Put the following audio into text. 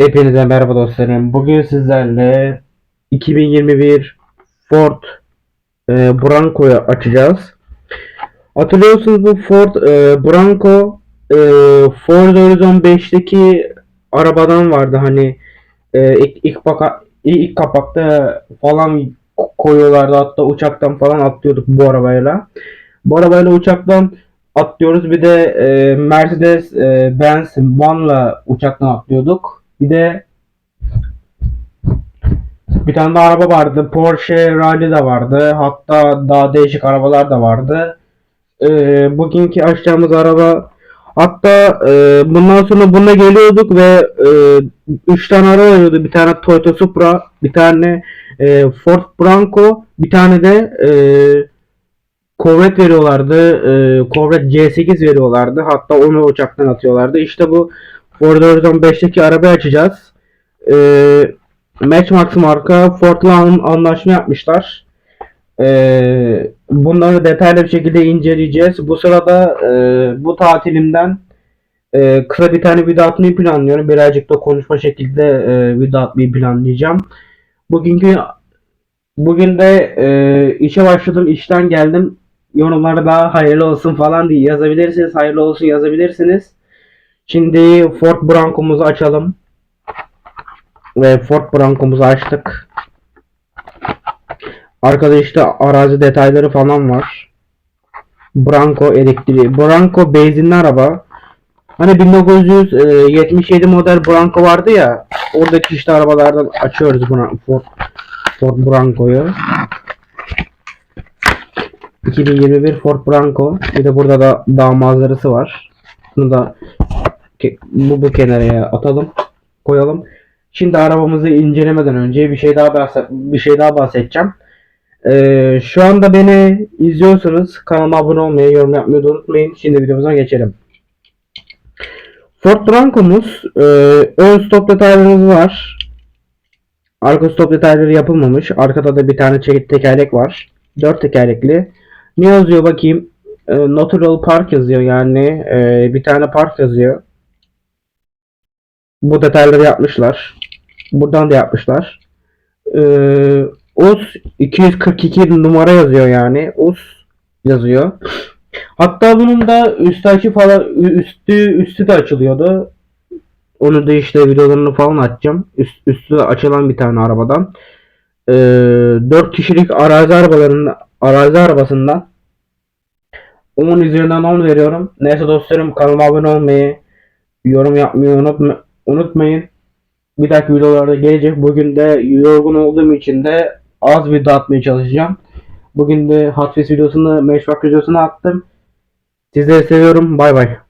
Hepinize merhaba dostlarım. Bugün sizlerle 2021 Ford e, Bronco'yu açacağız. Hatırlıyorsunuz bu Ford e, Bronco e, Forza Horizon 5'teki arabadan vardı hani e, ilk, ilk, ilk kapakta falan koyuyorlardı hatta uçaktan falan atlıyorduk bu arabayla. Bu arabayla uçaktan atlıyoruz bir de e, Mercedes e, Benz Van'la uçaktan atlıyorduk. Bir de bir tane daha araba vardı. Porsche Rally de vardı. Hatta daha değişik arabalar da vardı. Ee, bugünkü açacağımız araba hatta e, bundan sonra buna geliyorduk ve 3 tane araba veriyordu. Bir tane Toyota Supra, bir tane e, Ford Bronco, bir tane de e, Corvette veriyorlardı. E, Corvette C8 veriyorlardı. Hatta onu uçaktan atıyorlardı. İşte bu Ford Horizon 5'teki arabayı açacağız. E, Matchmax marka Ford'la an- anlaşma yapmışlar. E, bunları detaylı bir şekilde inceleyeceğiz. Bu sırada e, bu tatilimden e, kısa bir tane video atmayı planlıyorum. Birazcık da konuşma şekilde e, video atmayı planlayacağım. Bugünkü bugün de e, işe başladım, işten geldim. Yorumlarda hayırlı olsun falan diye yazabilirsiniz. Hayırlı olsun yazabilirsiniz. Şimdi Ford Bronco'muzu açalım. Ve Ford Bronco'muzu açtık. Arkada işte arazi detayları falan var. Bronco elektriği. Bronco benzinli araba. Hani 1977 model Bronco vardı ya. Oradaki işte arabalardan açıyoruz buna Ford, Ford Bronco'yu. 2021 Ford Bronco. Bir de burada da dağ manzarası var. Bunu da bu, bu kenara atalım. Koyalım. Şimdi arabamızı incelemeden önce bir şey daha bir şey daha bahsedeceğim. Ee, şu anda beni izliyorsanız kanalıma abone olmayı, yorum yapmayı unutmayın. Şimdi videomuza geçelim. Ford Bronco'muz e, ön stop detaylarımız var. Arka stop detayları yapılmamış. Arkada da bir tane çelik tekerlek var. Dört tekerlekli. Ne yazıyor bakayım? E, Natural Park yazıyor yani. e, bir tane park yazıyor. Bu detayları yapmışlar. Buradan da yapmışlar. E, US 242 numara yazıyor yani. US yazıyor. Hatta bunun da açı falan üstü üstü de açılıyordu. Onu da işte videolarını falan açacağım. Üst, üstü açılan bir tane arabadan. Ee, 4 kişilik arazi arabalarından arazi arabasından 10 üzerinden 10 veriyorum. Neyse dostlarım kanalıma abone olmayı, yorum yapmayı unutma, unutmayın. Bir dahaki videolarda gelecek. Bugün de yorgun olduğum için de az video atmaya çalışacağım. Bugün de Hot videosunu, Matchbox videosunu attım. Sizleri seviyorum. Bay bay.